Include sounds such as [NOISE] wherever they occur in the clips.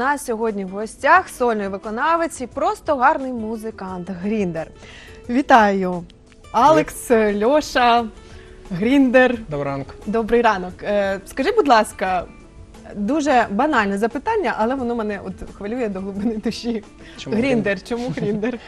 нас сьогодні в гостях сольний виконавець і просто гарний музикант Гріндер. Вітаю! Алекс, Льоша, Гріндер. Доброго ранку. Добрий ранок. Е, Скажи, будь ласка, дуже банальне запитання, але воно мене от хвилює до глибини душі. Чому Гріндер, чому Гріндер?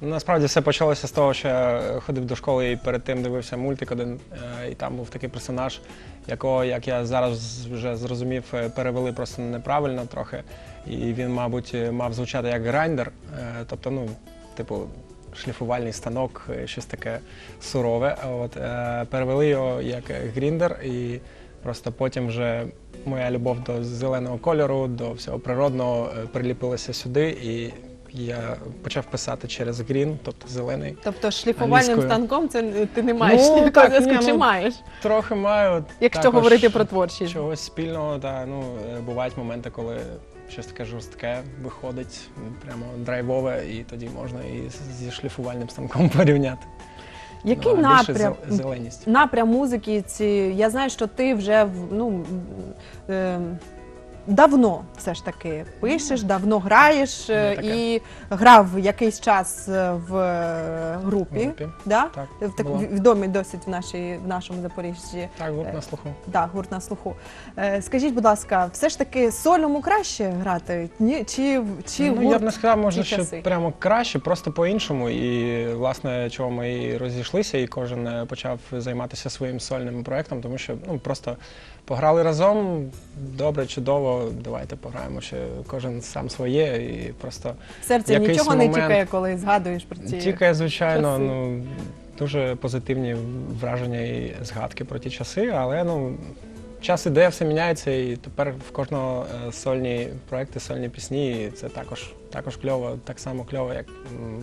Насправді все почалося з того, що я ходив до школи і перед тим дивився мультик один, е, і там був такий персонаж, якого, як я зараз вже зрозумів, е, перевели просто неправильно трохи. І він, мабуть, е, мав звучати як грайндер, е, тобто, ну, типу, шліфувальний станок, е, щось таке сурове. От, е, перевели його як гріндер, і просто потім вже моя любов до зеленого кольору, до всього природного е, приліпилася сюди. І я почав писати через грін, тобто зелений. Тобто шліфувальним Англійською. станком це ти не маєш Ну, [LAUGHS] ніякого так, зв'язку, ні, чи ну, маєш? Трохи маю. Якщо також говорити про творчість. чогось спільного, та ну е, бувають моменти, коли щось таке жорстке виходить, м, прямо драйвове, і тоді можна і з- зі шліфувальним станком [LAUGHS] порівняти. Який Ну, а більше напрям? зе- зеленість. напрям музики ці. Я знаю, що ти вже в- ну, е, давно все ж таки пишеш, давно граєш е, Ну, таке. і грав якийсь час е, в е, групі. Групі. Да? Так, В так було. відомі досить в, нашій, в нашому Запоріжжі. Так, гурт Е, на слуху. Да, гурт на слуху. Е, скажіть, будь ласка, все ж таки сольному краще грати? Ні? Чи, чи ну, я гурт б не сказав, може, ті що часи? прямо краще, просто по-іншому. І власне, чого ми і розійшлися, і кожен е, почав займатися своїм сольним проектом, тому що ну просто пограли разом. Добре, чудово, давайте пограємо ще кожен сам своє і просто серце якийсь нічого не тікає, коли згадуєш про ці Тільки, звичайно, часи. ну дуже позитивні враження і згадки про ті часи, але ну. Час іде, все міняється, і тепер в кожного е, сольні проекти, сольні пісні. І це також, також кльово, так само кльово, як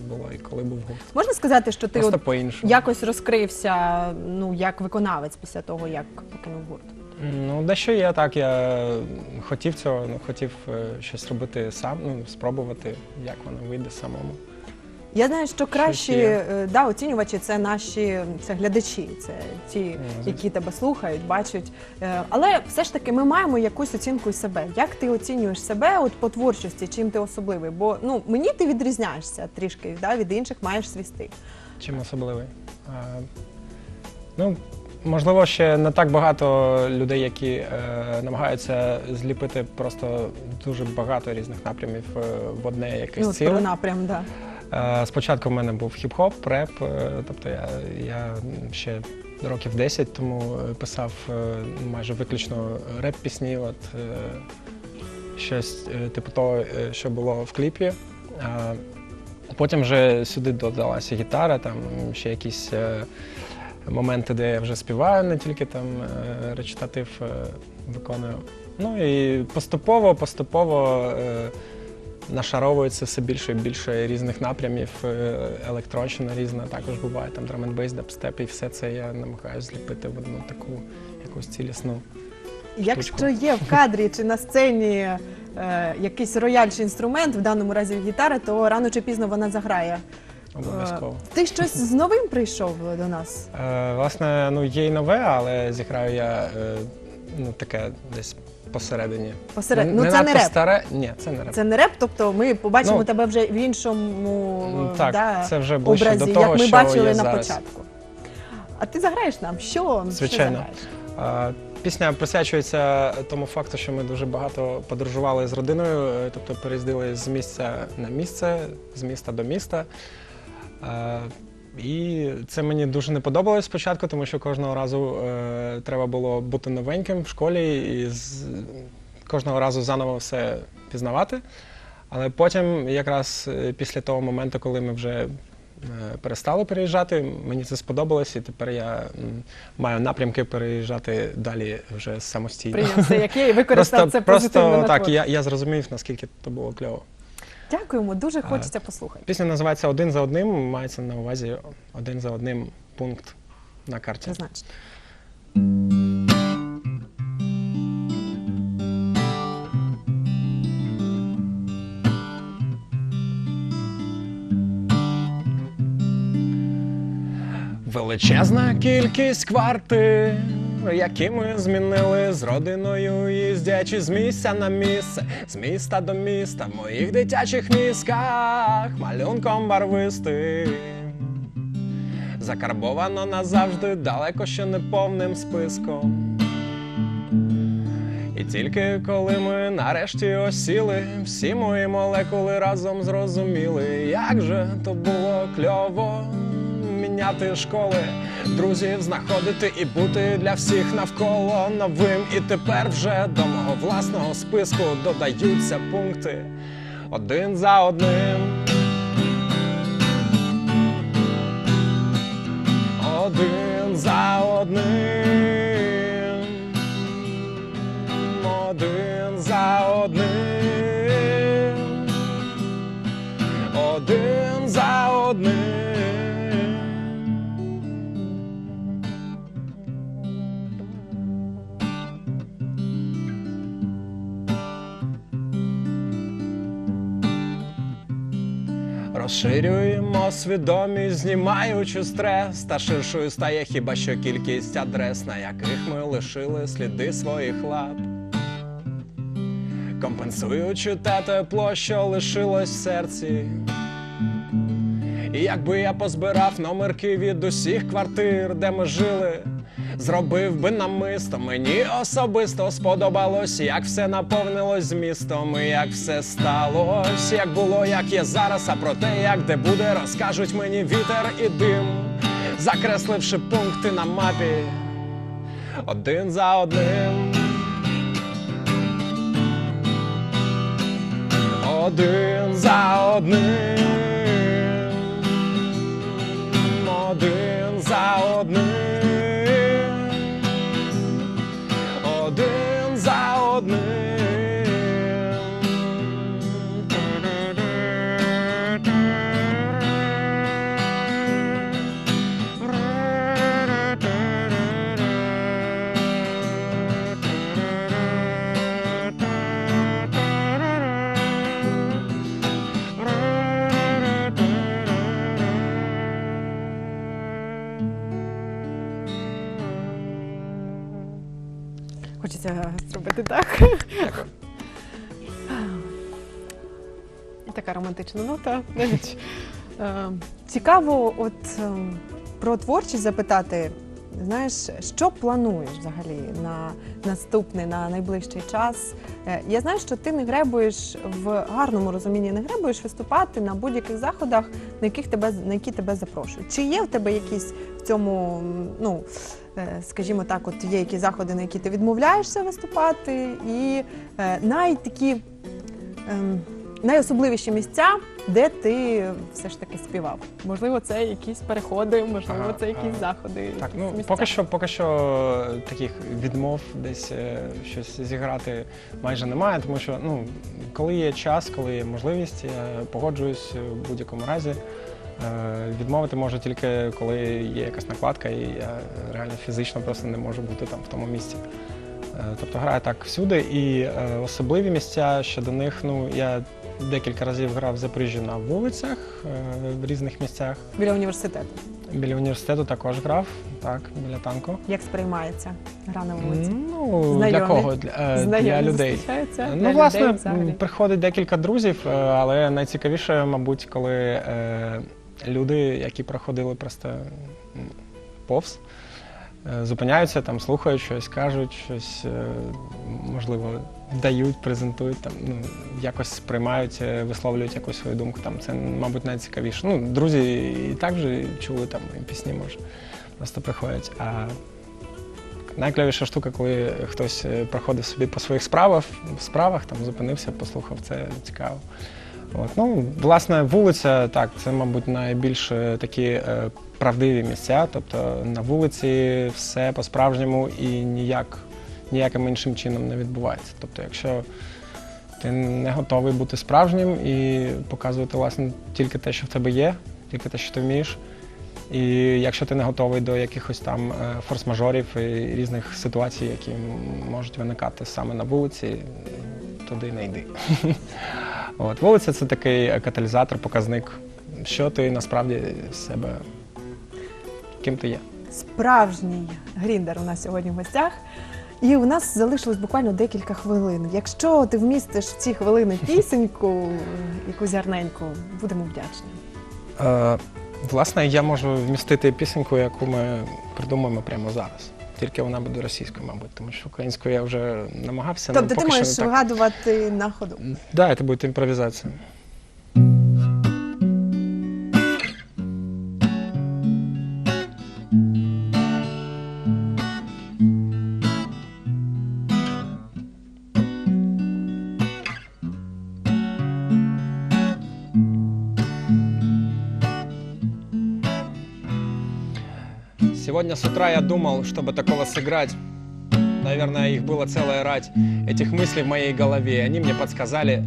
було і коли був гурт. Можна сказати, що ти от якось розкрився ну, як виконавець після того, як покинув гурт? Ну, дещо є так. Я хотів цього, ну хотів е, щось робити сам, ну спробувати, як воно вийде самому. Я знаю, що кращі е, да, оцінювачі це наші це глядачі, це ті, які тебе слухають, бачать. Е, Але все ж таки ми маємо якусь оцінку себе. Як ти оцінюєш себе от по творчості, чим ти особливий? Бо ну мені ти відрізняєшся трішки да, від інших, маєш свій стиль. Чим особливий? А, ну, можливо, ще не так багато людей, які е, намагаються зліпити просто дуже багато різних напрямів е, в одне якесь Ну, от ціле. про напрям, да. Е, Спочатку в мене був хіп-хоп, реп, е, тобто я, я ще років 10 тому е, писав е, майже виключно реп-пісні, от е, щось е, типу того, е, що було в кліпі. А Потім вже сюди додалася гітара, там ще якісь е, моменти, де я вже співаю, не тільки там е, речитатив е, виконую. Ну і поступово, поступово. е, нашаровується все більше і більше різних напрямів. Електронщина різна також буває, там драм бейс, дабстеп, і все це я намагаюся зліпити в одну таку якусь цілісну. Якщо є в кадрі чи на сцені е, якийсь рояль чи інструмент, в даному разі гітара, то рано чи пізно вона заграє. Обов'язково. Е, Ти щось з новим прийшов до нас? Е, власне, ну є й нове, але зіграю я е, ну, таке десь посередині. Посеред... Не- Ну це не надто реп. старе. Ні, це не реп. Це не реп, тобто ми побачимо Ну, тебе вже в іншому так, да, це вже ближче образі, до того, як ми що бачили є на зараз. початку. А ти заграєш нам? Що? Звичайно. Що заграєш? Е, Пісня присвячується тому факту, що ми дуже багато подорожували з родиною, е, тобто переїздили з місця на місце, з міста до міста. Е, І це мені дуже не подобалось спочатку, тому що кожного разу е, треба було бути новеньким в школі і з, кожного разу заново все пізнавати. Але потім, якраз е, після того моменту, коли ми вже е, перестали переїжджати, мені це сподобалось, і тепер я м, маю напрямки переїжджати далі вже самостійно. Прийняв все, як є, і [LAUGHS] використав Просто, це позитивно просто на так, творчість. я, я зрозумів, наскільки це було кльово. Дякуємо, дуже хочеться послухати. Пісня називається Один за одним, мається на увазі один за одним пункт на карті. Величезна кількість квартир які ми змінили з родиною, їздячи з місця на місце, з міста до міста, в моїх дитячих мізках, малюнком барвистим. Закарбовано назавжди далеко ще не повним списком. І тільки коли ми нарешті осіли, всі мої молекули разом зрозуміли, як же то було кльово міняти школи, друзів знаходити і бути для всіх навколо новим. І тепер вже до мого власного списку додаються пункти один за одним. Один за одним. Розширюємо свідомість, знімаючи стрес, та ширшою стає хіба що кількість адрес, на яких ми лишили сліди своїх лап. Компенсуючи те тепло, що лишилось в серці. І якби я позбирав номерки від усіх квартир, де ми жили, зробив би намисто. Мені особисто сподобалось, як все наповнилось змістом, і як все сталось, як було, як є зараз, а про те, як де буде, розкажуть мені вітер і дим, закресливши пункти на мапі один за одним. Один за одним. Один за одним. Хочеться зробити так. І така романтична нота. Навіть е, цікаво, от е, про творчість запитати. Знаєш, що плануєш взагалі на наступний, на найближчий час? Е, Я знаю, що ти не гребуєш в гарному розумінні, не гребуєш виступати на будь-яких заходах, на яких тебе на які тебе запрошують. Чи є в тебе якісь в цьому, ну скажімо так, от є якісь заходи, на які ти відмовляєшся виступати, і е, найтакі ем, найособливіші місця, де ти все ж таки співав. Можливо, це якісь переходи, можливо, Ага, це якісь заходи. Так, ну місця. поки що, поки що таких відмов десь е, щось зіграти майже немає, тому що ну, коли є час, коли є можливість, я погоджуюсь в будь-якому разі. Е, Відмовити можу тільки коли є якась накладка, і я реально фізично просто не можу бути там в тому місці. Е, Тобто граю так всюди, і е, особливі місця щодо них, ну я декілька разів грав в Запоріжжі на вулицях в різних місцях. біля університету. Біля університету також грав, так, біля танку. Як сприймається гра на вулиці? Ну, для кого? Для, для людей. зустрічаються? Ну, власне, людей приходить декілька друзів, але найцікавіше, мабуть, коли люди, які проходили просто повз, е, зупиняються, там, слухають щось, кажуть, щось, е, можливо, дають, презентують, там, ну, якось сприймають, е, висловлюють якусь свою думку. Там, це, мабуть, найцікавіше. Ну, друзі і так вже чули там пісні, може, просто приходять. А найклявіша штука, коли хтось проходив собі по своїх справах, справах там зупинився, послухав, це цікаво. От, ну, власне, вулиця, так, це, мабуть, найбільш е, такі е, правдиві місця. Тобто на вулиці все по-справжньому і ніяк, ніяким іншим чином не відбувається. Тобто, якщо ти не готовий бути справжнім і показувати власне тільки те, що в тебе є, тільки те, що ти вмієш. І якщо ти не готовий до якихось там е, форс-мажорів і різних ситуацій, які можуть виникати саме на вулиці, туди не йди. От, вулиця це такий каталізатор, показник, що ти насправді з себе, ким ти є. справжній гріндер у нас сьогодні в гостях. І у нас залишилось буквально декілька хвилин. Якщо ти вмістиш в ці хвилини [LAUGHS] пісеньку, якусь гарненьку, будемо вдячні. Е, власне, я можу вмістити пісеньку, яку ми придумаємо прямо зараз. Тільки вона буде російською, мабуть, тому що українською я вже намагався. Тобто ти можеш вигадувати на ходу. Да, це буде импровизация. С утра я думал, чтобы такого сыграть. Наверное, их было целая рать. Этих мыслей в моей голове. Они мне подсказали,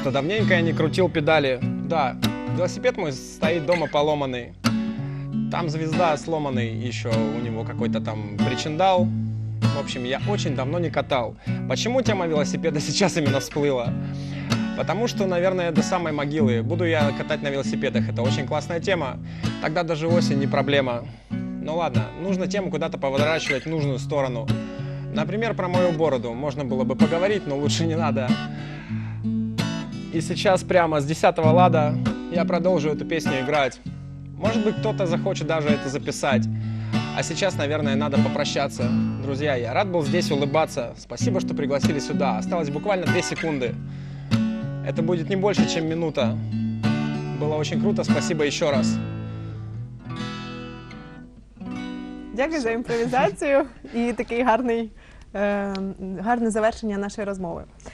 что давненько я не крутил педали. Да, велосипед мой стоит дома поломанный. Там звезда сломанный, еще у него какой-то там причиндал. В общем, я очень давно не катал. Почему тема велосипеда [LAUGHS] сейчас именно всплыла? Потому что, наверное, до самой могилы буду я катать на велосипедах. Это очень классная тема. Тогда даже осень не проблема. Ну ладно, нужно тему куда-то поворачивать в нужную сторону. Например, про мою бороду. Можно было бы поговорить, но лучше не надо. И сейчас прямо с 10 лада я продолжу эту песню играть. Может быть, кто-то захочет даже это записать. А сейчас, наверное, надо попрощаться. Друзья, я рад был здесь улыбаться. Спасибо, что пригласили сюда. Осталось буквально 2 секунды. Это будет не больше, чем минута. Было очень круто. Спасибо еще раз. Дякую за імпровізацію і такий гарний, е, гарне завершення нашої розмови.